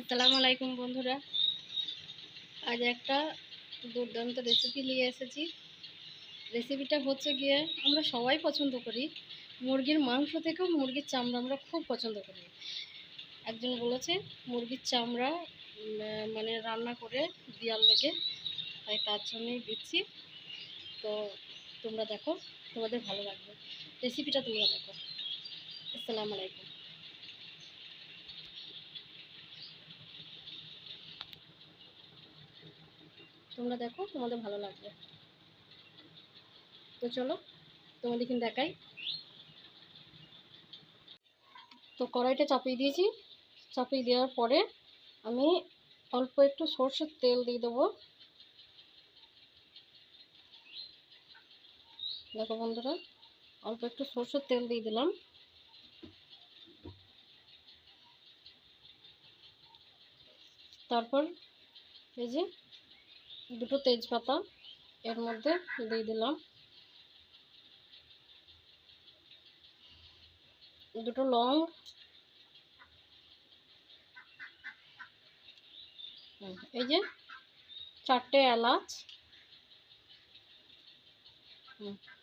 আসসালামু আলাইকুম বন্ধুরা। আজ একটা দুর্দান্ত রেসিপি নিয়ে এসেছি। রেসিপিটা হচ্ছে গিয়ে আমরা সবাই পছন্দ করি। মুরগির মাংস থেকেও মুরগির চামড়া আমরা খুব পছন্দ করি। একজন বলেছে, মুরগির চামড়া মানে রান্না করে দিয়ার লেগে, তাই তার জন্যই দিচ্ছি। তো তোমরা দেখো, তোমাদের ভালো লাগবে। রেসিপিটা তোমরা দেখো। আসসালামু আলাইকুম। তোমরা দেখো, তোমাদের ভালো লাগবে। তো চলো, তোমাদের কিন্তু দেখাই। তো কড়াইটা চাপিয়ে দিয়েছি। চাপিয়ে দেওয়ার পরে আমি অল্প একটু সর্ষের তেল দিয়ে দেবো। দেখো বন্ধুরা, অল্প একটু সর্ষের তেল দিয়ে দিলাম। তারপর এই যে দুটো তেজপাতা এর মধ্যে দিয়ে দিলাম। দুটো লং। এই যে চারটে এলাচ।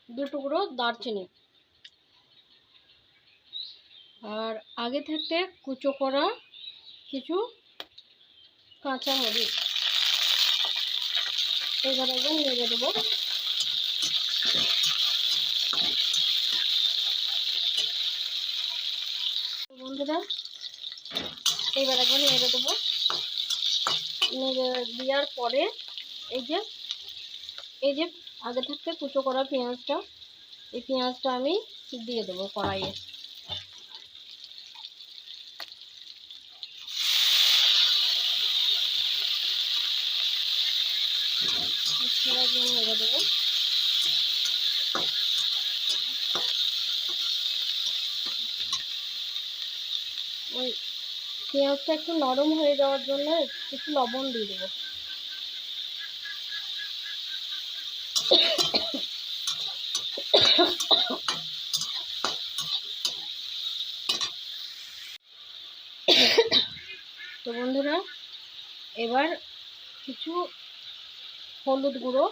দু টুকরো দারচিনি। আর আগে থাকতে কুচো করা কিছু কাঁচা মরিচ এবার একবার নেড়ে দেবো বন্ধুরা, এবার একবার নেড়ে দেবো নেড়ে দেওয়ার পরে এই যে এই যে আগে থাকতে কুচো করা পেঁয়াজটা, এই পেঁয়াজটা আমি দিয়ে দেবো কড়াইয়ে। ওই পেঁয়াজটা একটু নরম হয়ে যাওয়ার জন্য একটু লবণ দিয়ে দেবো। তো বন্ধুরা, এবার কিছু হলুদ গুঁড়ো।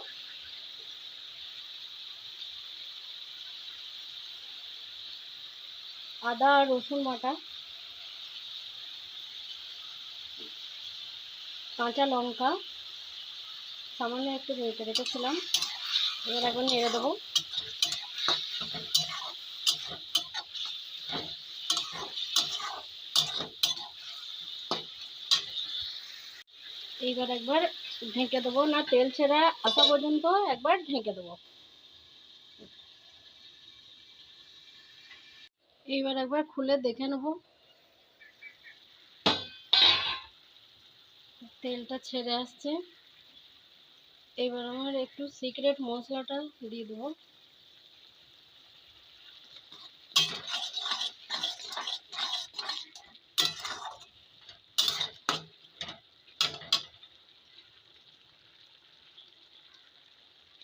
আদা রসুন বাটা। কাঁচা লঙ্কা। সামান্য একটু রেখে রেখেছিলাম। এবার এখন নেড়ে দেবো। এইবার একবার ঢেকে দেবো না, তেল ছেড়া আসা পর্যন্ত একবার ঢেকে দেবো। এইবার একবার খুলে দেখে নেব। তেলটা ছেড়ে আসছে। এবার আমার একটু সিক্রেট মশলাটা দিয়ে দেবো।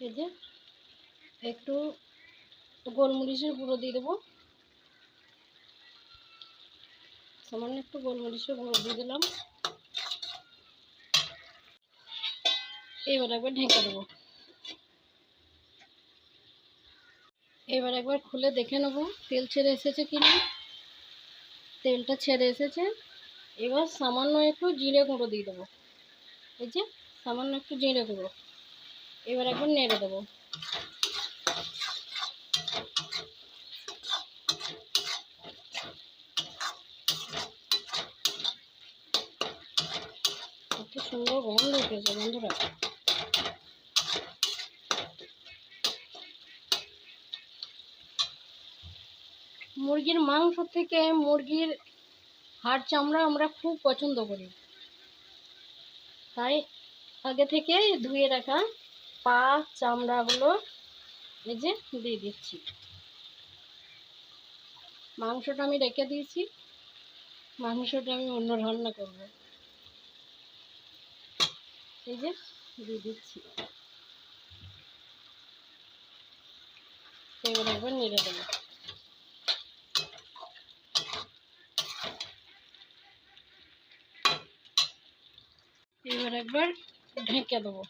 এই যে, একটু গোলমরিচের গুঁড়ো দিয়ে দেবো। সামান্য একটু গোলমরিচের গুঁড়ো দিয়ে দিলাম। এবার একবার ঢেকে দেবো। এবার একবার খুলে দেখে নেব, তেল ছেড়ে এসেছে কি না? তেলটা ছেড়ে এসেছে। এবার সামান্য একটু জিরে গুঁড়ো দিয়ে দেবো। এই যে, সামান্য একটু জিরে গুঁড়ো। এবার একবার নেড়ে দেবো। সুন্দর গন্ধ উঠেছে বন্ধুরা। মুরগির মাংস থেকে মুরগির হাড় চামড়া আমরা খুব পছন্দ করি। তাই আগে থেকে ধুয়ে রাখা পা, চামড়াগুলো এই যে দিয়ে দিচ্ছি। মাংসটা আমি রেখে দিয়েছি। মাংসটা আমি অন্য রান্না করব। এই যে দিয়ে দিচ্ছি। এবার একবার নেড়ে দেবো। এবার একবার ঢেকে দেবো।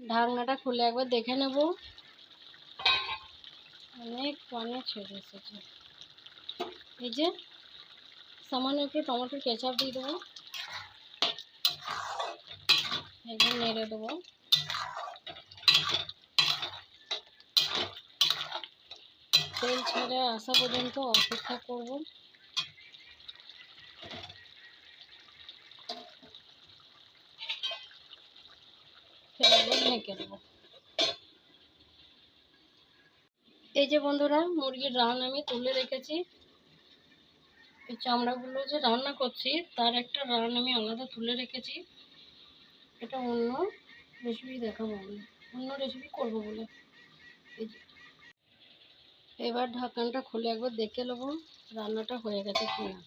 ঢাকনাটা খুলে একবার দেখে নেব। অনেক পানি ছেড়ে এসেছে। এই যে, সামান্য একটু টমেটোর কেচাপ দিয়ে দেবো। একবার নেড়ে দেবো। তেল ছেড়ে আসা পর্যন্ত অপেক্ষা করব। এই যে বন্ধুরা, মুরগির রান আমি তুলে রেখেছি। এই চামড়াগুলো যে রান্না করছি, তার একটা রান আমি আলাদা তুলে রেখেছি। এটা অন্য রেসিপি দেখাবো আমি। অন্য রেসিপি করব বলে। এবার ঢাকনটা খুলে একবার দেখে নেব রান্নাটা হয়ে গেছে কিনা।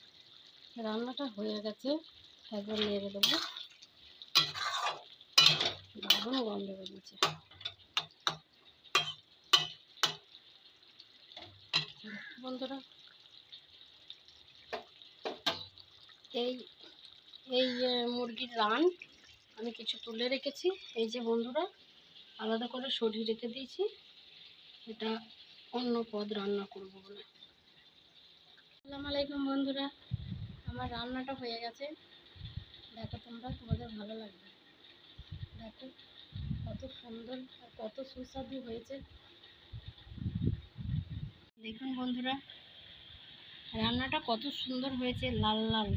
রান্নাটা হয়ে গেছে, একবার নেড়ে দেবো দারুণ গন্ধ বেরিয়েছে বন্ধুরা, এই এই মুরগির রান আমি কিছু তুলে রেখেছি। এই যে বন্ধুরা, আলাদা করে সরিয়ে রেখে দিয়েছি। এটা অন্য পদ রান্না করব বলে। আসসালামু আলাইকুম বন্ধুরা, আমার রান্নাটা হয়ে গেছে। দেখো তোমরা, তোমাদের ভালো লাগবে। দেখো। কত সুন্দর আর কত সুস্বাদু হয়েছে। দেখুন বন্ধুরা, রান্নাটা কত সুন্দর হয়েছে, লাল লাল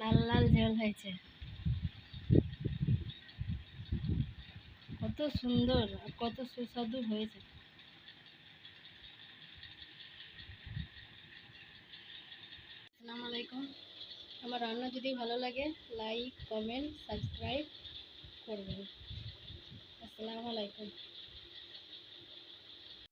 লাল লাল ঝোল হয়েছে। কত সুন্দর আর কত সুস্বাদু হয়েছে। আসসালামু আলাইকুম। আমার রান্না যদি ভালো লাগে, লাইক, কমেন্ট, সাবস্ক্রাইব করবেন। আসসালামু আলাইকুম